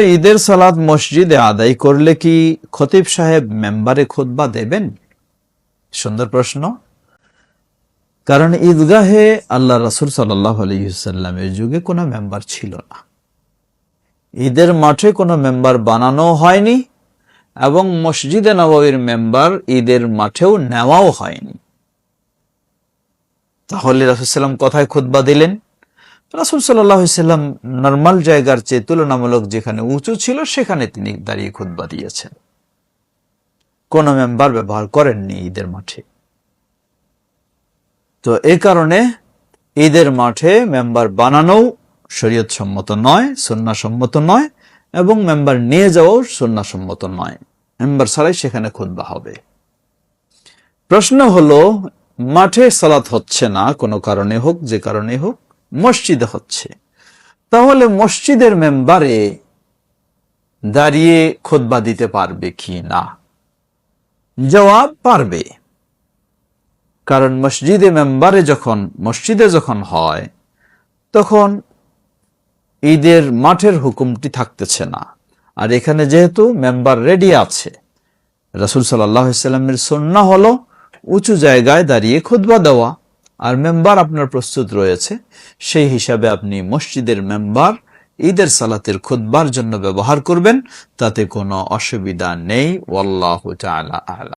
ঈদের সালাত মসজিদে আদায় করলে কি খতিব সাহেব মেম্বারে খুতবা দেবেন? সুন্দর প্রশ্ন। কারণ ঈদগাহে আল্লাহ রাসুল আলহিসাল্লামের যুগে কোনো মেম্বার ছিল না। ঈদের মাঠে কোনো মেম্বার বানানো হয়নি এবং মসজিদে নবাবীর মেম্বার ঈদের মাঠেও নেওয়াও হয়নি। তাহলে রাসুলসাল্লাম কথায় খুতবা দিলেন? রাসুল সাল্লাম নর্মাল জায়গার চেয়ে তুলনামূলক যেখানে উঁচু ছিল, সেখানে তিনি দাঁড়িয়ে খুতবা দিয়েছেন। কোন মেম্বার ব্যবহার করেননি ঈদের মাঠে। তো এই কারণে ঈদের মাঠে মেম্বার বানানোও শরীয়ত সম্মত নয় সন্না সম্মত নয়, এবং মেম্বার নিয়ে যাওয়াও সন্না সম্মত নয়। মেম্বার ছাড়াই সেখানে খুতবা হবে। প্রশ্ন হলো, মাঠে সালাত হচ্ছে না, কোনো কারণে হোক, যে কারণে হোক মসজিদে হচ্ছে। তাহলে মসজিদের মেম্বারে দাঁড়িয়ে খোদবা দিতে পারবে কি না? জবাব, পারবে। কারণ মসজিদে মেম্বারে যখন, মসজিদে যখন হয়, তখন ঈদের মাঠের হুকুমটি থাকতেছে না। আর এখানে যেহেতু মেম্বার রেডি আছে, রাসুল সাল্লামের সন্না হলো উঁচু জায়গায় দাঁড়িয়ে খুদবা দেওয়া। আর মেম্বার আপনার প্রস্তুত রয়েছে, সেই হিসাবে আপনি মসজিদের মেম্বার, ঈদের সালাতের খুদ্বার জন্য ব্যবহার করবেন, তাতে কোনো অসুবিধা নেই। ওয়াল্লাহ তাআলা আলা